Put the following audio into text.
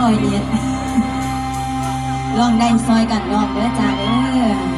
ลอยเหรียญลองได้ซอยกันลองเด้อจ้าเด้อ